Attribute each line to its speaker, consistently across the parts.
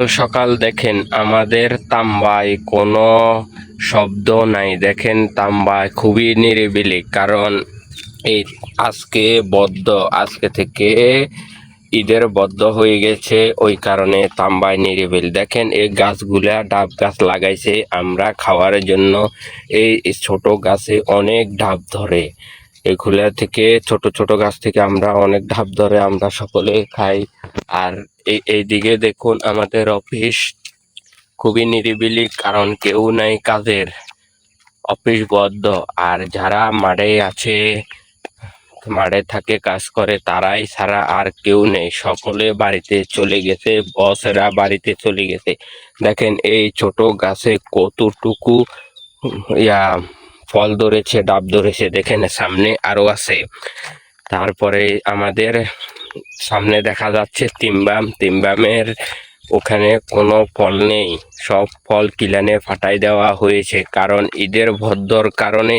Speaker 1: সকাল দেখেন, আমাদের তাম্বায় কোনো শব্দ নাই। দেখেন, তাম্বায় খুবই নিরিবিলি, কারণ এই আজকে বদ্ধ, আজকে থেকে ঈদের বদ্ধ হয়ে গেছে, ওই কারণে তাম্বায় নিরিবিলি। দেখেন, এই গাছগুলা ডাব গাছ লাগাইছে, আমরা খাওয়ার জন্য এই এই ছোট গাছে অনেক ডাব ধরে। এগুলা থেকে, ছোট ছোট গাছ থেকে আমরা অনেক ডাব ধরে আমরা সকলে খাই। আর এই এইদিকে দেখুন আমাদের অফিস খুবই নিরিবিলি, কারণ কেউ নাই কাজের। অফিস বদ্ধ। আর যারা মাঠে আছে, মাঠে থাকে, কাজ করে, তারাই ছাড়া আর কেউ নেই। সকলে বাড়িতে চলে গেছে, বসেরা বাড়িতে চলে গেছে। দেখেন এই ছোট গাছে কতটুকু, ইয়া ফল ধরেছে, ডাব ধরেছে দেখেন সামনে আরও আছে। তারপরে আমাদের সামনে দেখা যাচ্ছে তিমবাম। তিমবামের ওখানে কোনো ফল নেই। সব ফল কিলানে ফাটাই দেওয়া হয়েছে। কারণ ঈদের ভদ্রর কারণে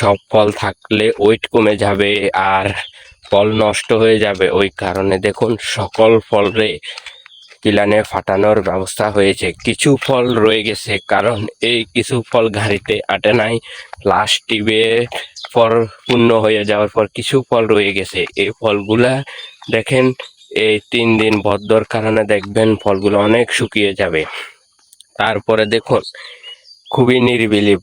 Speaker 1: সব ফল থাকলে ওয়েট কমে যাবে আর ফল নষ্ট হয়ে যাবে। ওই কারণে দেখুন, সকল ফলরে কিলানে ফাটানোর ব্যবস্থা হয়েছে। কিছু ফল রয়ে গেছে, কারণ এই কিছু ফল গাড়িতে আটে নাই। লাস্ট টিবে পর পূর্ণ হয়ে যাওয়ার পর কিছু ফল রয়ে গেছে। এই ফলগুলা দেখেন, এই তিন দিন ভদ্রর কারণে দেখবেন ফলগুলো অনেক শুকিয়ে যাবে। তারপরে দেখুন, খুবই নিরিবিলি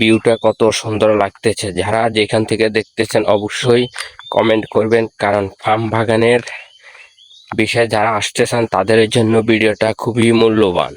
Speaker 1: ভিউটা কত সুন্দর লাগতেছে। যারা যেখান থেকে দেখতেছেন, অবশ্যই কমেন্ট করবেন, কারণ ফার্ম বাগানের বিষয়ে যারা আসতে চান তাদের জন্য ভিডিওটা খুবই মূল্যবান।